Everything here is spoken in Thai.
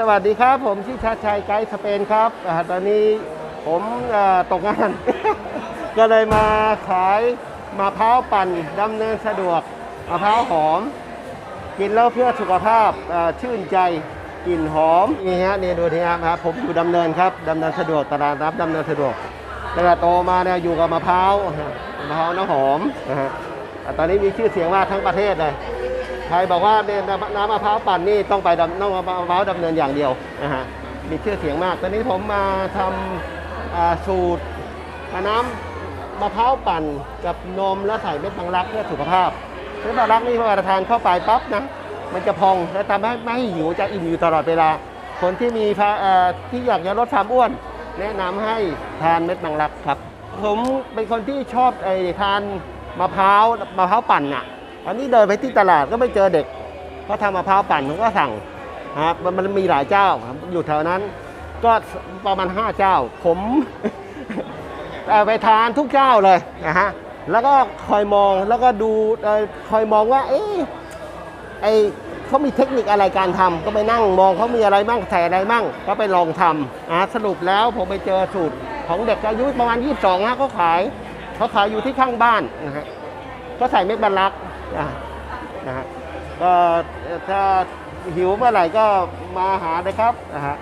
สวัสดีครับ ผมชื่อชาชัยไกด์สเปนครับอตอนนี้ผมตกงาน ก็เลยมาขายมะพร้าวปั่นดำเนินสะดวกมะพร้าวหอม กินแล้วเพื่อสุขภาพชื่นใจกลิ่นหอมนี่ฮะนี่ดูทีครับผมอยู่ดำเนินครับดำเนินสะดวกตลาดรับดำเนินสะดวกตั้งแต่โตมาเนี่ยอยู่กับมะพร้าวมะพร้าวน้ำหอมนะฮะตอนนี้มีชื่อเสียงมากทั้งประเทศเลย ใครบอกว่าเนี่ยน้ำน้ำมะพร้าวปั่นนี่ต้องไปดำน้ำมะพร้าวดำเนินอย่างเดียวนะฮะมีชื่อเสียงมาก ตอนนี้ผมมาทำสูตรน้ำมะพร้าวปั่นกับนมแล้วใส่เม็ดบางรักเพื่อสุขภาพเม็ดบางรักนี่พอทานเข้าไปปั๊บนะมันจะพองและทำให้ไม่หิวจะอิ่มอยู่ตลอดเวลา คนที่มีที่อยากจะลดความอ้วน แนะนำให้ทานเม็ดบางรักครับ ผมเป็นคนที่ชอบไอ้ทานมะพร้าวมะพร้าวปั่นอะ อันนี้เดินไปที่ตลาดก็ไม่เจอเด็กเขาทำมะพร้าวปั่นผมก็สั่งนะครับมันมันมีหลายเจ้าอยู่แถวนั้น ก็ประมาณ 5 เจ้า ผมไปทานทุกเจ้าเลยนะฮะแล้วก็คอยมองแล้วก็ดูคอยมองว่า เอ๊ะไอเขามีเทคนิคอะไรการทำก็ไปนั่งมองเขามีอะไรมั่งใส่อะไรมั่งก็ไปลองทำอะสรุปแล้วผมไปเจอสูตรของเด็กอายุประมาณ 22นะเขาขายเขาขายอยู่ที่ข้างบ้านนะฮะก็ใส่เม็ดบัลลัก อะนะฮะก็ถ้าหิวเมื่อไหร่ก็มาหานะครับนะฮะ